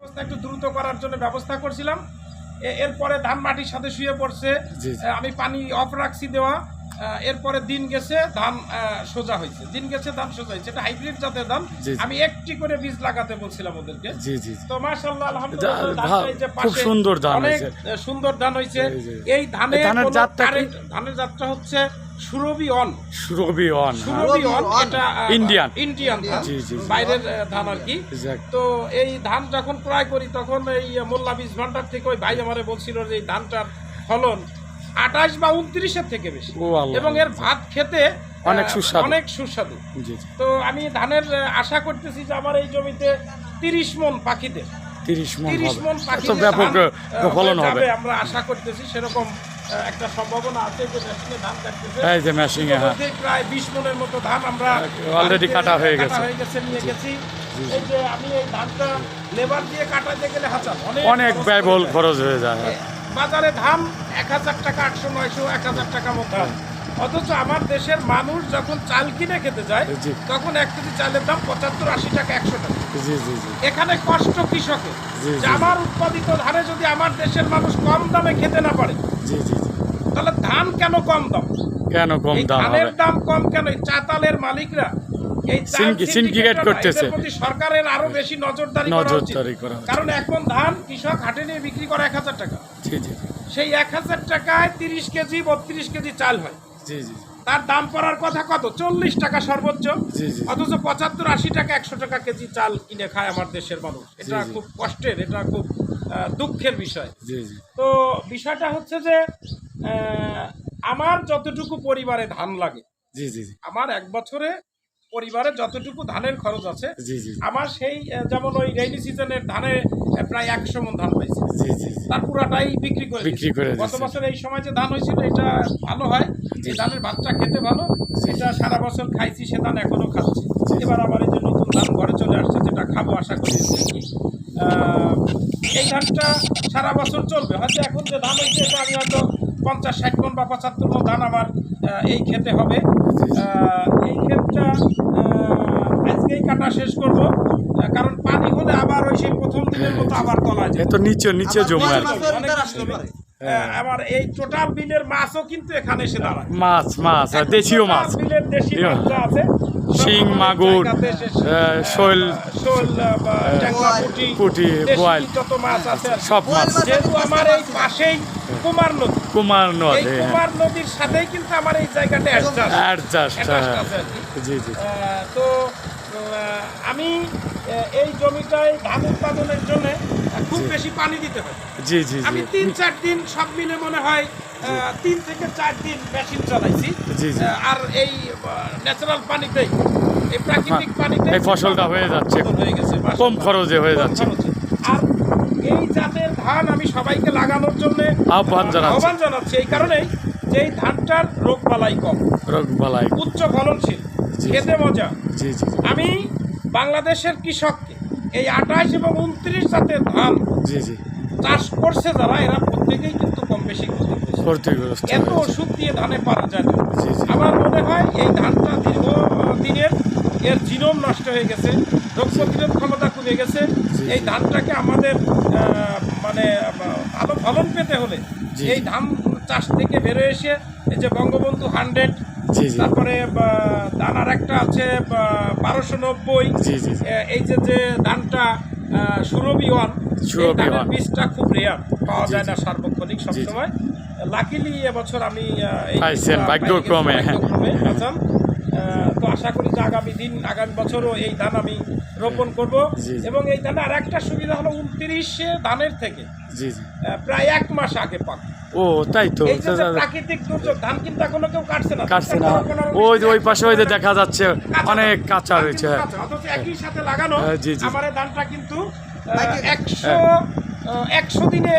ব্যবস্থা একটু দ্রুত করার জন্য ব্যবস্থা করছিলাম। এরপরে ধান মাটির সাথে শুয়ে পড়ছে। আমি পানি অফ রাখছি দেওয়া। এরপরে দিন গেছে ধান আহ, সোজা হয়েছে দিন গেছে ধান সোজা হয়েছে এটা হাইব্রিড জাতের ধান। আমি একটি করে বীজ লাগাতে বলছিলাম ওদেরকে জি জি জি। তো মাশাআল্লাহ আলহামদুলিল্লাহ খুব সুন্দর ধান অনেক হয়েছে। সুন্দর ধান হয়েছে জি, জি। এই ধানে ধানের জাতটা ধানের জাতটা হচ্ছে সুরভি অন সুরভি অন হ্যাঁ। সুরভি অন এটা ইন্ডিয়ান। ইন্ডিয়ান জি, জি, জি। বাইরের ধান আর কি তো এই ধান যখন ক্রয় করি তখন এই মোল্লা বীজ ভান্ডার থেকে ওই ভাই আমারে বলছিল যে এই ধানটার ফলন আঠাশ বা উনত্রিশের থেকে বেশি। এবং এর ভাত খেতে অনেক সুস্বাদু। অনেক সুস্বাদু। তো আমি ধানের আশা করতেছি যে আমার এই জমিতে তিরিশ মন পাখিতে তিরিশ মন মন ব্যাপক আহ, ফলন হবে। আমরা আশা করতেছি সেরকম একটা সম্ভাবনা আছে যে মেশিনে ধান কাটতেছে। এই যে মেশিনে হ্যাঁ। প্রায় বিশ মনের মতো ধান আমরা বাড়িতে কাটা হয়ে গেছে। হয়ে গেছে নিয়ে গেছি। এই যে আমি এই ধানটা লেবার দিয়ে কাটাতে গেলে হাজার অনেক ব্যয়বহুল খরচ হয়ে যায়। হ্যাঁ। বাজারে ধান এক হাজার টাকা আটশো নয়শো এক হাজার টাকা মতো। দাম। অথচ আমার দেশের মানুষ যখন চাল কিনে খেতে যায় তখন এক কেজি চালের দাম পঁচাত্তর আশি টাকা একশো টাকা। এখানে কষ্ট কৃষকের। যে আমার উৎপাদিত ধানে যদি আমার দেশের মানুষ কম দামে খেতে না পারে জি জি জি। তাহলে ধান কেন কম দাম? কেন কম দাম ধানের দাম কম কেন? চাতালের মালিকরা করতেছে। সরকারের আরও বেশি নজরদারি করা নজরদারি করা কারণ এখন ধান কৃষক হাটে নিয়ে বিক্রি করে এক হাজার টাকা। জি জি সেই এক হাজার টাকায় তিরিশ কেজি বত্রিশ কেজি চাল হয়। জি জি তার দাম পড়ার কথা কত? চল্লিশ টাকা সর্বোচ্চ। অথচ পঁচাত্তর আশি টাকা একশো টাকা কেজি চাল কিনে খায় আমার দেশের মানুষ। এটা খুব কষ্টের এটা খুব দুঃখের বিষয়। জি জি। তো বিষয়টা হচ্ছে যে আমার যতটুকু পরিবারে ধান লাগে জি জি জি। আমার এক বছরে পরিবারে যতটুকু ধানের খরচ আছে আমার সেই যেমন ওই রেইনি সিজনের ধানে প্রায় একশো মন ধান জি তার পুরাটাই বিক্রি করে বিক্রি করে গত বছর এই সময় যে ধান হয়েছিল এটা ভালো হয়। যে ধানের ভাতটা খেতে ভালো সেটা সারা বছর খাইছি সে ধান এখনও খাচ্ছি। এবার আমার এই যে নতুন ধান ঘরে চলে আসছে যেটা খাব আশা করি। এই ধানটা সারা বছর চলবে। হয়তো এখন যে ধান হয়েছে এটা আমি হয়তো পঞ্চাশ ষাট মন বা পঁচাত্তর মন ধান আমার এই খেতে হবে। এই ক্ষেতটা কাটা শেষ করব। কারণ পানি হলে আবার ওই সেই প্রথম দিনের মতো আবার তলায় এ যাবে তো নিচে নিচে জমে আমার এই টোটাল বিলের মাছও কিন্তু এখানে এসে দাঁড়ায়। মাছ মাছ আর দেশীয় মাছ। বিলের দেশি মাছ। আছে। শিং, মাগুর, শোল, পুঁটি, পুঁটি, দেশি বোয়াল। যত মাছ আছে সব মাছ। যেহেতু আমার এই পাশেই কুমার নদী। কুমার নদী হ্যাঁ। কুমার নদীর সাথেই কিন্তু আমার এই জায়গাটা অ্যাডজাস্ট অ্যাডজাস্ট। জি জি। তো আমি এই জমিটায় ধান উৎপাদনের জন্য খুব বেশি পানি দিতে হয়। জি জি আমি তিন চার দিন সব মিলে মনে হয় তিন থেকে চার দিন মেশিন চালাইছি। আর এই ন্যাচারাল পানিতেই এই প্রাকৃতিক পানিতে এই ফসলটা হয়ে যাচ্ছে। হয়ে গেছে কম খরচে হয়ে যাচ্ছে। আর এই জাতের ধান আমি সবাইকে লাগানোর জন্য আহ্বান জানাচ্ছি। আহ্বান জানাচ্ছি। এই কারণেই যে এই ধানটার রোগ বালাই কম। রোগ বালাই। উচ্চ ফলনশীল। খেতে মজা। জি জি আমি বাংলাদেশের কৃষককে এই আঠাশ এবং উনত্রিশ জাতের ধান জি জি। চাষ করছে যারা এরা প্রত্যেকেই কিন্তু কম বেশি ক্ষতিগ্রস্ত। এত ওষুধ দিয়ে ধানে পারা যায়। আমার মনে হয় এই ধানটা দীর্ঘ দিনের এর জিনোম নষ্ট হয়ে গেছে রোগ প্রতিরোধ ক্ষমতা কমে গেছে। এই ধানটাকে আমাদের মানে ভালো ফলন পেতে হলে এই ধান চাষ থেকে বেরো এসে এই যে বঙ্গবন্ধু হান্ড্রেড তারপরে ধান আর একটা আছে বারোশো নব্বই জি জি জি। এই যে যে ধানটা সুরবি ওয়ান ধানের বীজটা খুব রেয়ার পাওয়া যায় না সার্বক্ষণিক। সবসময় লাকিলি এবছর আমি ভাগ্যক্রমে, হ্যাঁ। আসাম। তো আশা করি যে আগামী দিন আগামী বছরও এই ধান আমি রোপণ করব জি, জি। এবং এই ধানে আর একটা সুবিধা হলো উনত্রিশে ধানের থেকে প্রায় এক মাস আগে পাক ও তাই তো। এই যে যে প্রাকৃতিক দুর্যোগ ধান কিন্তু এখনও কেউ কাটছে না। কাটছে ওই যে ওই পাশে ওই যে দেখা যাচ্ছে অনেক কাঁচা রয়েছে। একই সাথে লাগানো হ্যাঁ, জি, জি। আমার ধানটা কিন্তু একশো হ্যাঁ। একশো দিনে